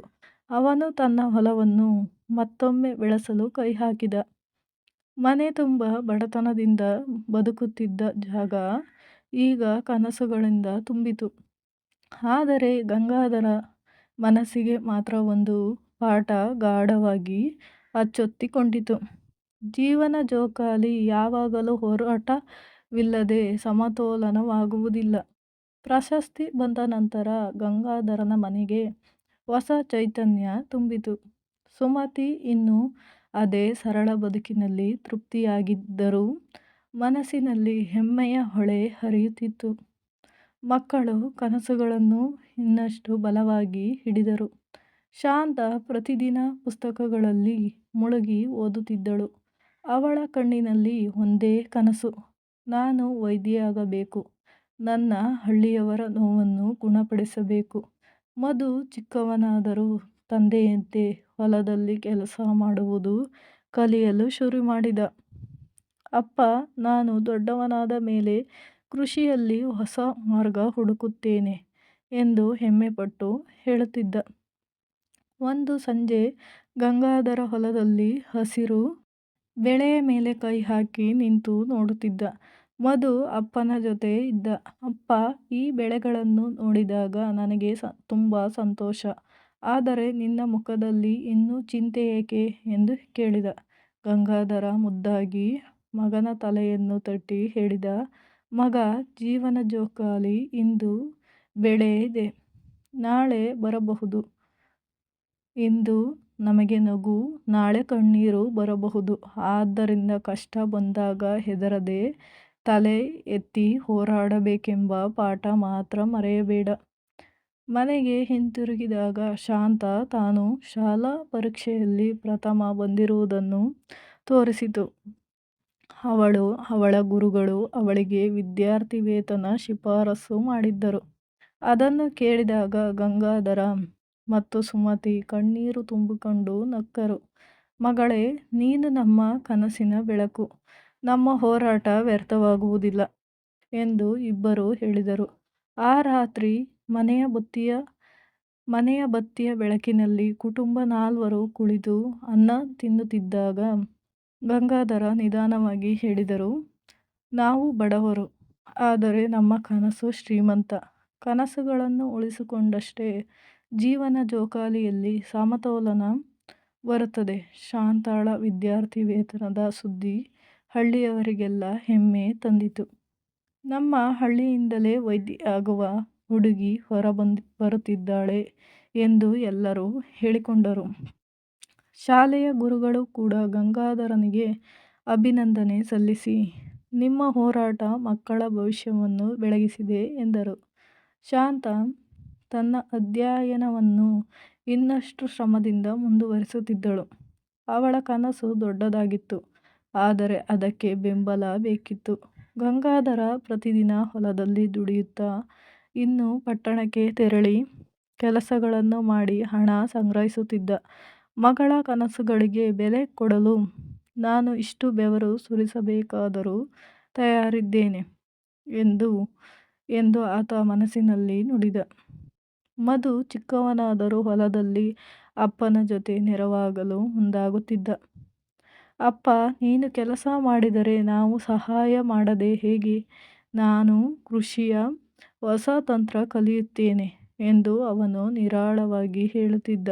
ಅವನು ತನ್ನ ಹೊಲವನ್ನು ಮತ್ತೊಮ್ಮೆ ಬೆಳೆಸಲು ಕೈ ಹಾಕಿದ ಮನೆ ತುಂಬ ಬಡತನದಿಂದ ಬದುಕುತ್ತಿದ್ದ ಜಾಗ ಈಗ ಕನಸುಗಳಿಂದ ತುಂಬಿತು. ಆದರೆ ಗಂಗಾಧರ ಮನಸ್ಸಿಗೆ ಮಾತ್ರ ಒಂದು ಪಾಠ ಗಾಢವಾಗಿ ಅಚ್ಚೊತ್ತಿಕೊಂಡಿತು. ಜೀವನ ಜೋಕಾಲಿ ಯಾವಾಗಲೂ ಹೋರಾಟವಿಲ್ಲದೆ ಸಮತೋಲನವಾಗುವುದಿಲ್ಲ. ಪ್ರಶಸ್ತಿ ಬಂದ ನಂತರ ಗಂಗಾಧರನ ಮನೆಗೆ ಹೊಸ ಚೈತನ್ಯ ತುಂಬಿತು. ಸುಮತಿ ಇನ್ನೂ ಅದೇ ಸರಳ ಬದುಕಿನಲ್ಲಿ ತೃಪ್ತಿಯಾಗಿದ್ದರೂ ಮನಸ್ಸಿನಲ್ಲಿ ಹೆಮ್ಮೆಯ ಹೊಳೆ ಹರಿಯುತ್ತಿತ್ತು. ಮಕ್ಕಳು ಕನಸುಗಳನ್ನು ಇನ್ನಷ್ಟು ಬಲವಾಗಿ ಹಿಡಿದರು. ಶಾಂತ ಪ್ರತಿದಿನ ಪುಸ್ತಕಗಳಲ್ಲಿ ಮುಳುಗಿ ಓದುತ್ತಿದ್ದಳು. ಅವಳ ಕಣ್ಣಿನಲ್ಲಿ ಒಂದೇ ಕನಸು. ನಾನು ವೈದ್ಯೆಯಾಗಬೇಕು. ನನ್ನ ಹಳ್ಳಿಯವರ ನೋವನ್ನು ಗುಣಪಡಿಸಬೇಕು. ಮಧು ಚಿಕ್ಕವನಾದರೂ ತಂದೆಯಂತೆ ಹೊಲದಲ್ಲಿ ಕೆಲಸ ಮಾಡುವುದು ಕಲಿಯಲು ಶುರು ಮಾಡಿದ ಅಪ್ಪ, ನಾನು ದೊಡ್ಡವನಾದ ಮೇಲೆ ಕೃಷಿಯಲ್ಲಿ ಹೊಸ ಮಾರ್ಗ ಹುಡುಕುತ್ತೇನೆ ಎಂದು ಹೆಮ್ಮೆಪಟ್ಟು ಹೇಳುತ್ತಿದ್ದ. ಒಂದು ಸಂಜೆ ಗಂಗಾಧರ ಹೊಲದಲ್ಲಿ ಹಸಿರು ಬೆಳೆಯ ಮೇಲೆ ಕೈ ಹಾಕಿ ನಿಂತು ನೋಡುತ್ತಿದ್ದ. ಮಧು ಅಪ್ಪನ ಜೊತೆ ಇದ್ದ. ಅಪ್ಪ ಈ ಬೆಳೆಗಳನ್ನು ನೋಡಿದಾಗ ನನಗೆ ಸ, ತುಂಬ ಸಂತೋಷ. ಆದರೆ ನಿನ್ನ ಮುಖದಲ್ಲಿ ಇನ್ನೂ ಚಿಂತೆ ಏಕೆ ಎಂದು ಕೇಳಿದ. ಗಂಗಾಧರ ಮುದ್ದಾಗಿ ಮಗನ ತಲೆಯನ್ನು ತಟ್ಟಿ ಹೇಳಿದ, ಮಗ, ಜೀವನ ಜೋಕಾಲಿ ಇಂದು ಬೆಳೆ ಇದೆ ನಾಳೆ ಬರಬಹುದು. ಇಂದು ನಮಗೆ ನಗು, ನಾಳೆ ಕಣ್ಣೀರು ಬರಬಹುದು. ಆದ್ದರಿಂದ ಕಷ್ಟ ಬಂದಾಗ ಹೆದರದೆ ತಲೆ ಎತ್ತಿ ಹೋರಾಡಬೇಕೆಂಬ ಪಾಠ ಮಾತ್ರ ಮರೆಯಬೇಡ. ಮನೆಗೆ ಹಿಂತಿರುಗಿದಾಗ ಶಾಂತ ತಾನು ಶಾಲಾ ಪರೀಕ್ಷೆಯಲ್ಲಿ ಪ್ರಥಮ ಬಂದಿರುವುದನ್ನು ತೋರಿಸಿತು. ಅವಳು, ಅವಳ ಗುರುಗಳು ಅವಳಿಗೆ ವಿದ್ಯಾರ್ಥಿ ವೇತನ ಶಿಫಾರಸು ಮಾಡಿದ್ದರು. ಅದನ್ನು ಕೇಳಿದಾಗ ಗಂಗಾಧರ ಮತ್ತು ಸುಮತಿ ಕಣ್ಣೀರು ತುಂಬಿಕೊಂಡು ನಕ್ಕರು. ಮಗಳೇ, ನೀನು ನಮ್ಮ ಕನಸಿನ ಬೆಳಕು. ನಮ್ಮ ಹೋರಾಟ ವ್ಯರ್ಥವಾಗುವುದಿಲ್ಲ ಎಂದು ಇಬ್ಬರು ಹೇಳಿದರು. ಆ ರಾತ್ರಿ ಮನೆಯ ಬತ್ತಿಯ ಮನೆಯ ಬತ್ತಿಯ ಬೆಳಕಿನಲ್ಲಿ ಕುಟುಂಬ ನಾಲ್ವರು ಕುಳಿತು ಅನ್ನ ತಿನ್ನುತ್ತಿದ್ದಾಗ ಗಂಗಾಧರ ನಿಧಾನವಾಗಿ ಹೇಳಿದರು, ನಾವು ಬಡವರು, ಆದರೆ ನಮ್ಮ ಕನಸು ಶ್ರೀಮಂತ. ಕನಸುಗಳನ್ನು ಉಳಿಸಿಕೊಂಡಷ್ಟೇ ಜೀವನ ಜೋಕಾಲಿಯಲ್ಲಿ ಸಮತೋಲನ ಬರುತ್ತದೆ ಶಾಂತಾಳ ವಿದ್ಯಾರ್ಥಿ ವೇತನದ ಸುದ್ದಿ ಹಳ್ಳಿಯವರಿಗೆಲ್ಲ ಹೆಮ್ಮೆ ತಂದಿತು. ನಮ್ಮ ಹಳ್ಳಿಯಿಂದಲೇ ವೈದ್ಯ ಆಗುವ ಹುಡುಗಿ ಹೊರಬಂದು, ಬರುತ್ತಿದ್ದಾಳೆ ಎಂದು ಎಲ್ಲರೂ ಹೇಳಿಕೊಂಡರು. ಶಾಲೆಯ ಗುರುಗಳು ಕೂಡ ಗಂಗಾಧರನಿಗೆ ಅಭಿನಂದನೆ ಸಲ್ಲಿಸಿ, ನಿಮ್ಮ ಹೋರಾಟ ಮಕ್ಕಳ ಭವಿಷ್ಯವನ್ನು ಬೆಳಗಿಸಿದೆ ಎಂದರು. ಶಾಂತ ತನ್ನ ಅಧ್ಯಯನವನ್ನು ಇನ್ನಷ್ಟು ಶ್ರಮದಿಂದ ಮುಂದುವರಿಸುತ್ತಿದ್ದಳು. ಅವಳ ಕನಸು ದೊಡ್ಡದಾಗಿತ್ತು, ಆದರೆ ಅದಕ್ಕೆ ಬೆಂಬಲ ಬೇಕಿತ್ತು. ಗಂಗಾಧರ ಪ್ರತಿದಿನ ಹೊಲದಲ್ಲಿ ದುಡಿಯುತ್ತಾ, ಇನ್ನು ಪಟ್ಟಣಕ್ಕೆ ತೆರಳಿ ಕೆಲಸಗಳನ್ನು ಮಾಡಿ ಹಣ ಸಂಗ್ರಹಿಸುತ್ತಿದ್ದ ಮಗಳ ಕನಸುಗಳಿಗೆ ಬೆಲೆ ಕೊಡಲು ನಾನು ಇಷ್ಟು ಬೆವರು ಸುರಿಸಬೇಕಾದರೂ ತಯಾರಿದ್ದೇನೆ ಎಂದು ಎಂದು ಆತ ಮನಸ್ಸಿನಲ್ಲಿ ನುಡಿದ. ಮಧು ಚಿಕ್ಕವನಾದರೂ ಹೊಲದಲ್ಲಿ ಅಪ್ಪನ ಜೊತೆ ನೆರವಾಗಲು ಮುಂದಾಗುತ್ತಿದ್ದ ಅಪ್ಪ, ನೀನು ಕೆಲಸ ಮಾಡಿದರೆ ನಾವು ಸಹಾಯ ಮಾಡದೆ ಹೇಗೆ ನಾನು ಕೃಷಿಯ ಹೊಸ ತಂತ್ರ ಕಲಿಯುತ್ತೇನೆ ಎಂದು ಅವನು ನಿರಾಳವಾಗಿ ಹೇಳುತ್ತಿದ್ದ.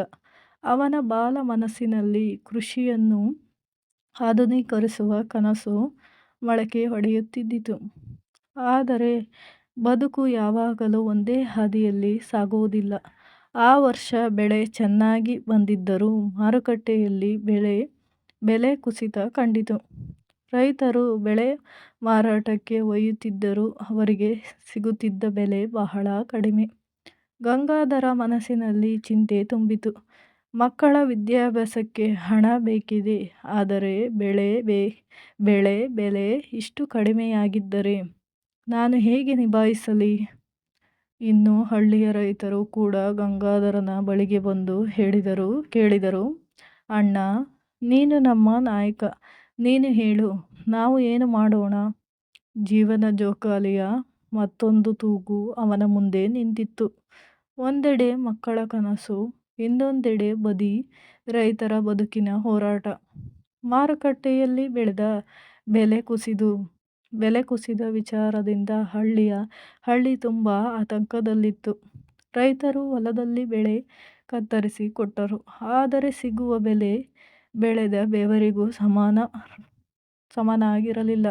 ಅವನ ಬಾಲ ಮನಸ್ಸಿನಲ್ಲಿ ಕೃಷಿಯನ್ನು ಆಧುನೀಕರಿಸುವ ಕನಸು ಮೊಳಕೆ ಹೊಡೆಯುತ್ತಿದ್ದಿತು. ಆದರೆ ಬದುಕು ಯಾವಾಗಲೂ ಒಂದೇ ಹಾದಿಯಲ್ಲಿ ಸಾಗುವುದಿಲ್ಲ. ಆ ವರ್ಷ ಬೆಳೆ ಚೆನ್ನಾಗಿ ಬಂದಿದ್ದರೂ ಮಾರುಕಟ್ಟೆಯಲ್ಲಿ ಬೆಳೆ, ಬೆಲೆ ಕುಸಿತ ಕಂಡಿತು. ರೈತರು ಬೆಳೆ ಮಾರಾಟಕ್ಕೆ ಒಯ್ಯುತ್ತಿದ್ದರೂ ಅವರಿಗೆ ಸಿಗುತ್ತಿದ್ದ ಬೆಲೆ ಬಹಳ ಕಡಿಮೆ. ಗಂಗಾಧರ ಮನಸ್ಸಿನಲ್ಲಿ ಚಿಂತೆ ತುಂಬಿತು. ಮಕ್ಕಳ ವಿದ್ಯಾಭ್ಯಾಸಕ್ಕೆ ಹಣ ಬೇಕಿದೆ. ಆದರೆ ಬೆಳೆ ಬೆಲೆ ಇಷ್ಟು ಕಡಿಮೆಯಾಗಿದ್ದರೆ ನಾನು ಹೇಗೆ ನಿಭಾಯಿಸಲಿ. ಇನ್ನು ಹಳ್ಳಿಯ ರೈತರು ಕೂಡ ಗಂಗಾಧರನ ಬಳಿಗೆ ಬಂದು ಹೇಳಿದರು ಕೇಳಿದರು, ಅಣ್ಣ ನೀನು ನಮ್ಮ ನಾಯಕ. ನೀನು ಹೇಳು, ನಾವು ಏನು ಮಾಡೋಣ. ಜೀವನ ಜೋಕಾಲಿಯ ಮತ್ತೊಂದು ತೂಗು ಅವನ ಮುಂದೆ ನಿಂತಿತ್ತು. ಒಂದೆಡೆ ಮಕ್ಕಳ ಕನಸು, ಇನ್ನೊಂದೆಡೆ ಬದಿ ರೈತರ ಬದುಕಿನ ಹೋರಾಟ. ಮಾರುಕಟ್ಟೆಯಲ್ಲಿ ಬೆಳೆದ ಬೆಲೆ ಕುಸಿದ ವಿಚಾರದಿಂದ ಹಳ್ಳಿಯ ಹಳ್ಳಿ ತುಂಬ ಆತಂಕದಲ್ಲಿತ್ತು. ರೈತರು ಹೊಲದಲ್ಲಿ ಬೆಳೆ ಕತ್ತರಿಸಿ ಕೊಟ್ಟರು. ಆದರೆ ಸಿಗುವ ಬೆಲೆ ಬೆಳೆದ ಬೆವರಿಗೂ ಸಮನಾಗಿರಲಿಲ್ಲ.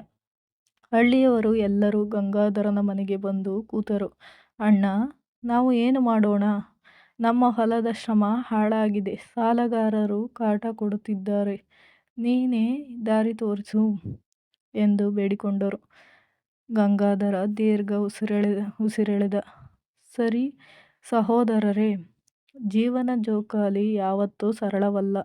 ಹಳ್ಳಿಯವರು ಎಲ್ಲರೂ ಗಂಗಾಧರನ ಮನೆಗೆ ಬಂದು ಕೂತರು. ಅಣ್ಣ, ನಾವು ಏನು ಮಾಡೋಣ. ನಮ್ಮ ಹೊಲದ ಶ್ರಮ ಹಾಳಾಗಿದೆ. ಸಾಲಗಾರರು ಕಾಟ ಕೊಡುತ್ತಿದ್ದಾರೆ. ನೀನೇ ದಾರಿ ತೋರಿಸು ಎಂದು ಬೇಡಿಕೊಂಡರು. ಗಂಗಾಧರ ದೀರ್ಘ ಉಸಿರೆಳೆದ. ಸರಿ ಸಹೋದರರೇ, ಜೀವನ ಜೋಕಾಲಿ ಯಾವತ್ತೂ ಸರಳವಲ್ಲ.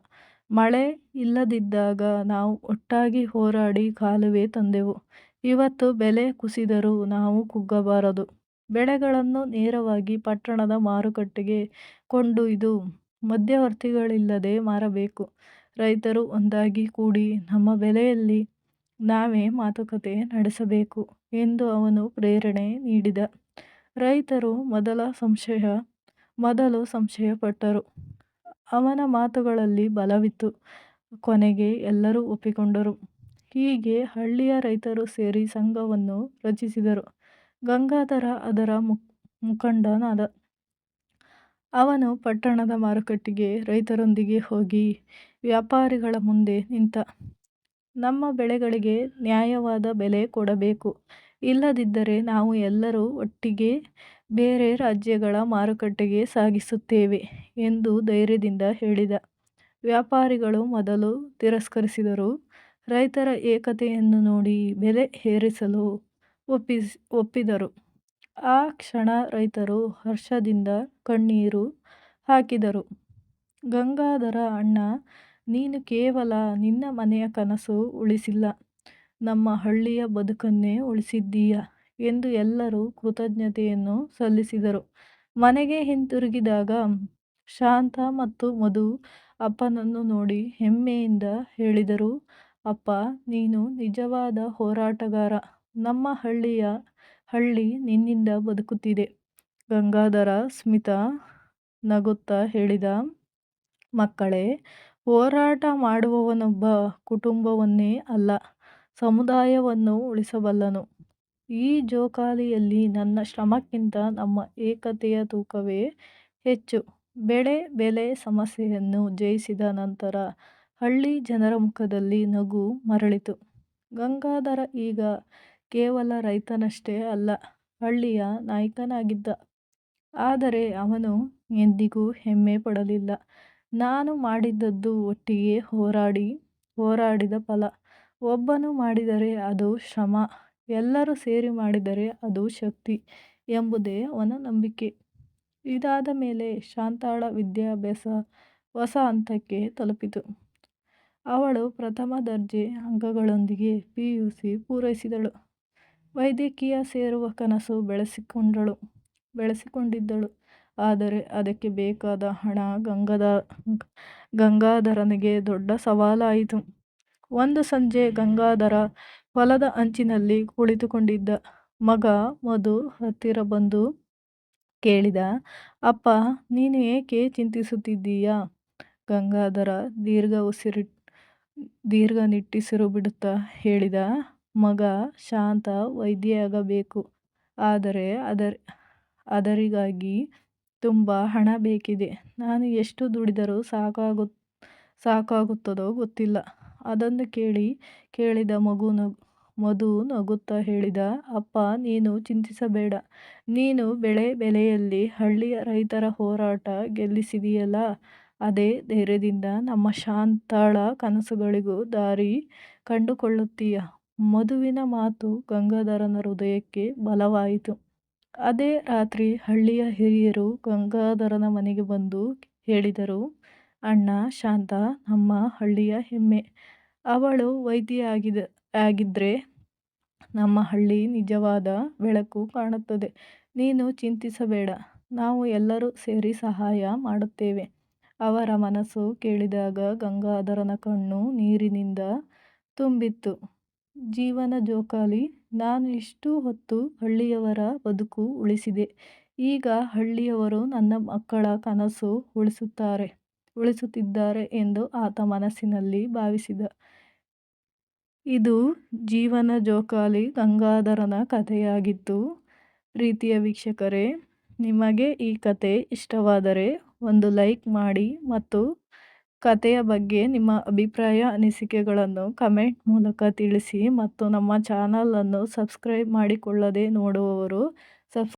ಮಳೆ ಇಲ್ಲದಿದ್ದಾಗ ನಾವು ಒಟ್ಟಾಗಿ ಹೋರಾಡಿ ಕಾಲುವೆ ತಂದೆವು. ಇವತ್ತು ಬೆಲೆ ಕುಸಿದರೂ ನಾವು ಕುಗ್ಗಬಾರದು. ಬೆಳೆಗಳನ್ನು ನೇರವಾಗಿ ಪಟ್ಟಣದ ಮಾರುಕಟ್ಟೆಗೆ ಕೊಂಡೊಯ್ದು ಮಧ್ಯವರ್ತಿಗಳಿಲ್ಲದೆ ಮಾರಬೇಕು. ರೈತರು ಒಂದಾಗಿ ಕೂಡಿ ನಮ್ಮ ಬೆಲೆಯಲ್ಲಿ ನಾವೇ ಮಾತುಕತೆ ನಡೆಸಬೇಕು ಎಂದು ಅವನು ಪ್ರೇರಣೆ ನೀಡಿದ. ರೈತರು ಮೊದಲ ಸಂಶಯ, ಮೊದಲು ಸಂಶಯಪಟ್ಟರು. ಅವನ ಮಾತುಗಳಲ್ಲಿ ಬಲವಿತ್ತು. ಕೊನೆಗೆ ಎಲ್ಲರೂ ಒಪ್ಪಿಕೊಂಡರು. ಹೀಗೆ ಹಳ್ಳಿಯ ರೈತರು ಸೇರಿ ಸಂಘವನ್ನು ರಚಿಸಿದರು. ಗಂಗಾಧರ ಅದರ ಮುಖಂಡನಾದ. ಅವನು ಪಟ್ಟಣದ ಮಾರುಕಟ್ಟೆಗೆ ರೈತರೊಂದಿಗೆ ಹೋಗಿ ವ್ಯಾಪಾರಿಗಳ ಮುಂದೆ ನಿಂತ. ನಮ್ಮ ಬೆಳೆಗಳಿಗೆ ನ್ಯಾಯವಾದ ಬೆಲೆ ಕೊಡಬೇಕು. ಇಲ್ಲದಿದ್ದರೆ ನಾವು ಎಲ್ಲರೂ ಒಟ್ಟಿಗೆ ಬೇರೆ ರಾಜ್ಯಗಳ ಮಾರುಕಟ್ಟೆಗೆ ಸಾಗಿಸುತ್ತೇವೆ ಎಂದು ಧೈರ್ಯದಿಂದ ಹೇಳಿದ. ವ್ಯಾಪಾರಿಗಳು ಮೊದಲು ತಿರಸ್ಕರಿಸಿದರು ರೈತರ ಏಕತೆಯನ್ನು ನೋಡಿ ಬೆಲೆ ಏರಿಸಲು ಒಪ್ಪಿದರು. ಆ ಕ್ಷಣ ರೈತರು ಹರ್ಷದಿಂದ ಕಣ್ಣೀರು ಹಾಕಿದರು. ಗಂಗಾಧರ ಅಣ್ಣಾ, ನೀನು ಕೇವಲ ನಿನ್ನ ಮನೆಯ ಕನಸು ಉಳಿಸಿಲ್ಲ, ನಮ್ಮ ಹಳ್ಳಿಯ ಬದುಕನ್ನೇ ಉಳಿಸಿದ್ದೀಯ ಎಂದು ಎಲ್ಲರೂ ಕೃತಜ್ಞತೆಯನ್ನು ಸಲ್ಲಿಸಿದರು. ಮನೆಗೆ ಹಿಂತಿರುಗಿದಾಗ ಶಾಂತ ಮತ್ತು ಮಧು ಅಪ್ಪನನ್ನು ನೋಡಿ ಹೆಮ್ಮೆಯಿಂದ ಹೇಳಿದರು, ಅಪ್ಪ ನೀನು ನಿಜವಾದ ಹೋರಾಟಗಾರ. ನಮ್ಮ ಹಳ್ಳಿಯ ಹಳ್ಳಿ ನಿನ್ನಿಂದ ಬದುಕುತ್ತಿದೆ. ಗಂಗಾಧರ ಸ್ಮಿತ ನಗುತ್ತಾ ಹೇಳಿದ, ಮಕ್ಕಳೇ, ಹೋರಾಟ ಮಾಡುವವನೊಬ್ಬ ಕುಟುಂಬವನ್ನೇ ಅಲ್ಲ, ಸಮುದಾಯವನ್ನು ಉಳಿಸಬಲ್ಲನು. ಈ ಜೋಕಾಲಿಯಲ್ಲಿ ನನ್ನ ಶ್ರಮಕ್ಕಿಂತ ನಮ್ಮ ಏಕತೆಯ ತೂಕವೇ ಹೆಚ್ಚು. ಬೆಳೆ ಬೆಲೆ ಸಮಸ್ಯೆಯನ್ನು ಜಯಿಸಿದ ನಂತರ ಹಳ್ಳಿ ಜನರ ಮುಖದಲ್ಲಿ ನಗು ಮರಳಿತು. ಗಂಗಾಧರ ಈಗ ಕೇವಲ ರೈತನಷ್ಟೇ ಅಲ್ಲ, ಹಳ್ಳಿಯ ನಾಯಕನಾಗಿದ್ದ. ಆದರೆ ಅವನು ಎಂದಿಗೂ ಹೆಮ್ಮೆ ಪಡಲಿಲ್ಲ. ನಾನು ಮಾಡಿದ್ದದ್ದು ಒಟ್ಟಿಗೆ ಹೋರಾಡಿ ಹೋರಾಡಿದ ಫಲ. ಒಬ್ಬನು ಮಾಡಿದರೆ ಅದು ಶ್ರಮ, ಎಲ್ಲರೂ ಸೇರಿ ಮಾಡಿದರೆ ಅದು ಶಕ್ತಿ ಎಂಬುದೇ ಅವನ ನಂಬಿಕೆ. ಇದಾದ ಮೇಲೆ ಶಾಂತಾಳ ವಿದ್ಯಾಭ್ಯಾಸ ಹೊಸ ಹಂತಕ್ಕೆ ತಲುಪಿತು. ಅವಳು ಪ್ರಥಮ ದರ್ಜೆ ಅಂಕಗಳೊಂದಿಗೆ ಸಿ ಪೂರೈಸಿದಳು. ವೈದ್ಯಕೀಯ ಸೇರುವ ಕನಸು ಬೆಳೆಸಿಕೊಂಡಳು ಬೆಳೆಸಿಕೊಂಡಿದ್ದಳು. ಆದರೆ ಅದಕ್ಕೆ ಬೇಕಾದ ಹಣ ಗಂಗಾಧರನಿಗೆ ದೊಡ್ಡ ಸವಾಲಾಯಿತು. ಒಂದು ಸಂಜೆ ಗಂಗಾಧರ ಹೊಲದ ಅಂಚಿನಲ್ಲಿ ಕುಳಿತುಕೊಂಡಿದ್ದ. ಮಗ ಮಧು ಹತ್ತಿರ ಬಂದು ಕೇಳಿದ, ಅಪ್ಪ ನೀನು ಏಕೆ ಚಿಂತಿಸುತ್ತಿದ್ದೀಯಾ ಗಂಗಾಧರ ದೀರ್ಘ ಉಸಿರಿ ದೀರ್ಘ ನಿಟ್ಟಿಸಿರು ಬಿಡುತ್ತಾ ಹೇಳಿದ, ಮಗ ಶಾಂತ ವೈದ್ಯೆಯಾಗಬೇಕು. ಅದರಿಗಾಗಿ ತುಂಬ ಹಣ ಬೇಕಿದೆ. ನಾನು ಎಷ್ಟು ದುಡಿದರೂ ಸಾಕಾಗು, ಸಾಕಾಗುತ್ತದೋ ಗೊತ್ತಿಲ್ಲ. ಅದನ್ನು ಕೇಳಿ ಕೇಳಿದ ಮಗು ನಗು ಮಧು ನಗುತ್ತಾ ಹೇಳಿದ, ಅಪ್ಪ, ನೀನು ಚಿಂತಿಸಬೇಡ. ನೀನು ಬೆಳೆ ಬೆಲೆಯಲ್ಲಿ ಹಳ್ಳಿಯ ರೈತರ ಹೋರಾಟ ಗೆಲ್ಲಿಸಿದೆಯಲ್ಲ? ಅದೇ ಧೈರ್ಯದಿಂದ ನಮ್ಮ ಶಾಂತಾಳ ಕನಸುಗಳಿಗೂ ದಾರಿ ಕಂಡುಕೊಳ್ಳುತ್ತೀಯ? ಮಧುವಿನ ಮಾತು ಗಂಗಾಧರನ ಹೃದಯಕ್ಕೆ ಬಲವಾಯಿತು. ಅದೇ ರಾತ್ರಿ ಹಳ್ಳಿಯ ಹಿರಿಯರು ಗಂಗಾಧರನ ಮನೆಗೆ ಬಂದು ಹೇಳಿದರು, ಅಣ್ಣ, ಶಾಂತ, ನಮ್ಮ ಹಳ್ಳಿಯ ಹೆಮ್ಮೆ. ಅವಳು ವೈದ್ಯ ಆಗಿದ ಆಗಿದ್ದರೆ ನಮ್ಮ ಹಳ್ಳಿ ನಿಜವಾದ ಬೆಳಕು ಕಾಣುತ್ತದೆ. ನೀನು ಚಿಂತಿಸಬೇಡ. ನಾವು ಎಲ್ಲರೂ ಸೇರಿ ಸಹಾಯ ಮಾಡುತ್ತೇವೆ. ಅವರ ಮನಸ್ಸು ಕೇಳಿದಾಗ ಗಂಗಾಧರನ ಕಣ್ಣು ನೀರಿನಿಂದ ತುಂಬಿತ್ತು. ಜೀವನ ಜೋಕಾಲಿ, ನಾನು ಇಷ್ಟು ಹೊತ್ತು ಹಳ್ಳಿಯವರ ಬದುಕು ಉಳಿಸಿದೆ. ಈಗ ಹಳ್ಳಿಯವರು ನನ್ನ ಮಕ್ಕಳ ಕನಸು ಉಳಿಸುತ್ತಾರೆ, ಉಳಿಸುತ್ತಿದ್ದಾರೆ ಎಂದು ಆತ ಮನಸ್ಸಿನಲ್ಲಿ ಭಾವಿಸಿದ. ಇದು ಜೀವನ ಜೋಕಾಲಿ ಗಂಗಾಧರನ ಕಥೆಯಾಗಿತ್ತು ಪ್ರೀತಿಯ ವೀಕ್ಷಕರೇ, ನಿಮಗೆ ಈ ಕತೆ ಇಷ್ಟವಾದರೆ ಒಂದು ಲೈಕ್ ಮಾಡಿ ಮತ್ತು ಕಥೆಯ ಬಗ್ಗೆ ನಿಮ್ಮ ಅಭಿಪ್ರಾಯ, ಅನಿಸಿಕೆಗಳನ್ನು ಕಮೆಂಟ್ ಮೂಲಕ ತಿಳಿಸಿ ಮತ್ತು ನಮ್ಮ ಚಾನಲನ್ನು ಸಬ್ಸ್ಕ್ರೈಬ್ ಮಾಡಿಕೊಳ್ಳದೆ ನೋಡುವವರು ಸಬ್ಸ್